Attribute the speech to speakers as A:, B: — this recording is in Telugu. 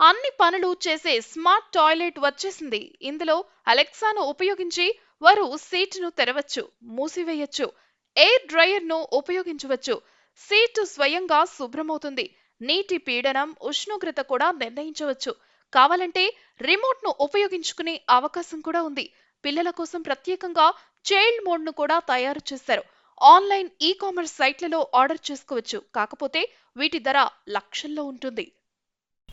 A: అన్ని పనులు చేసే స్మార్ట్ టాయిలెట్ వచ్చేసింది. ఇందులో అలెక్సాను ఉపయోగించి వారు సీటును తెరవచ్చు మూసివేయచ్చు ఎయిర్ డ్రయర్ను ఉపయోగించవచ్చు. సీటు స్వయంగా శుభ్రమవుతుంది. నీటి పీడనం ఉష్ణోగ్రత కూడా నిర్ణయించవచ్చు. కావాలంటే రిమోట్ను ఉపయోగించుకునే అవకాశం కూడా ఉంది. పిల్లల కోసం ప్రత్యేకంగా చైల్డ్ మోడ్ను కూడా తయారు చేశారు. ఆన్లైన్ ఈ కామర్స్ సైట్లలో ఆర్డర్ చేసుకోవచ్చు. కాకపోతే వీటి ధర లక్షల్లో ఉంటుంది.